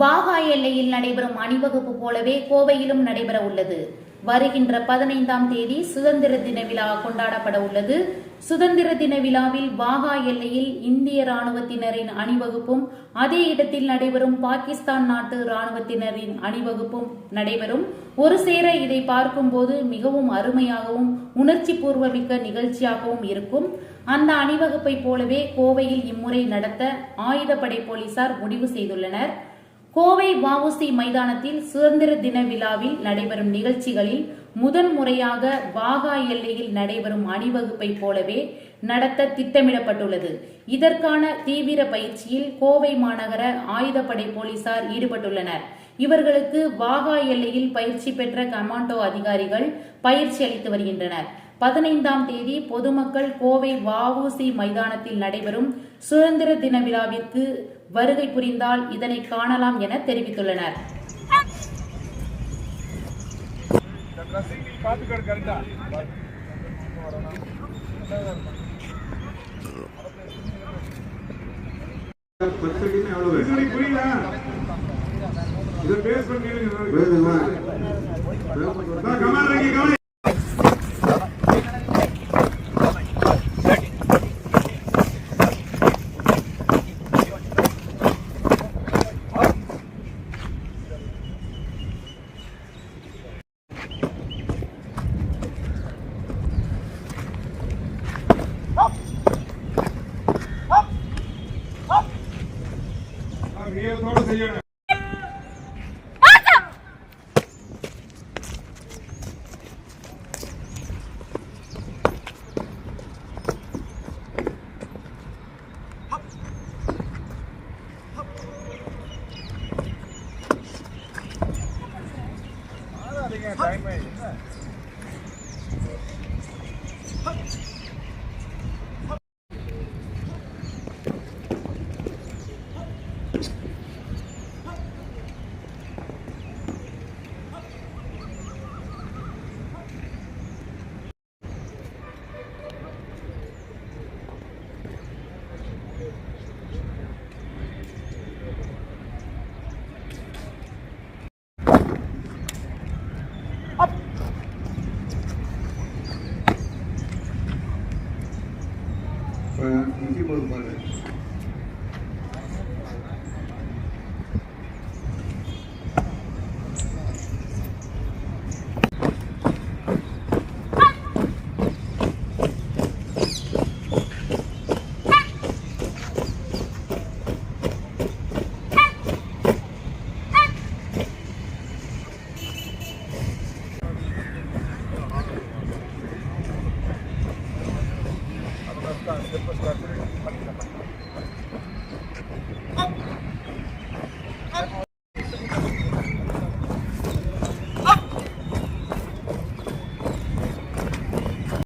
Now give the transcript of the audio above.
வாகா எல்லையில் நடைபெறும் அணிவகுப்பு போலவே கோவையிலும் நடைபெற உள்ளது. வருகின்ற பதினைந்தாம் தேதி சுதந்திர தின விழா கொண்டாடப்பட உள்ளது. சுதந்திர தின விழாவில் வாகா எல்லையில் இந்திய ராணுவத்தினரின் அணிவகுப்பும் அதே இடத்தில் நடைபெறும் பாகிஸ்தான் நாட்டு ராணுவத்தினரின் அணிவகுப்பும் நடைபெறும். ஒரு சேர இதை பார்க்கும்போது மிகவும் அருமையாகவும் உணர்ச்சி பூர்வமிக்க நிகழ்ச்சியாகவும் இருக்கும். அந்த அணிவகுப்பை போலவே கோவையில் இம்முறை நடத்த ஆயுதப்படை போலீசார் முடிவு செய்துள்ளனர். கோவை வஉசி மைதானத்தில் சுதந்திர தின விழாவில் நடைபெறும் நிகழ்ச்சிகளில் முதன் முறையாக வாகா எல்லையில் நடைபெறும் அணிவகுப்பை போலவே நடத்த திட்டமிடப்பட்டுள்ளது. இதற்கான தீவிர பயிற்சியில் கோவை மாநகர ஆயுதப்படை போலீசார் ஈடுபட்டுள்ளனர். இவர்களுக்கு வாகா எல்லையில் பயிற்சி பெற்ற கமாண்டோ அதிகாரிகள் பயிற்சி அளித்து வருகின்றனர். பதினைந்தாம் தேதி பொதுமக்கள் கோவை வஉசி மைதானத்தில் நடைபெறும் சுதந்திர தின விழாவிற்கு வருகை புரிந்தால் இதனை காணலாம் என தெரிவித்துள்ளனர். புரியல இதை பேஸ் பண்ணி வேணுமா de los perfiles de la misma persona.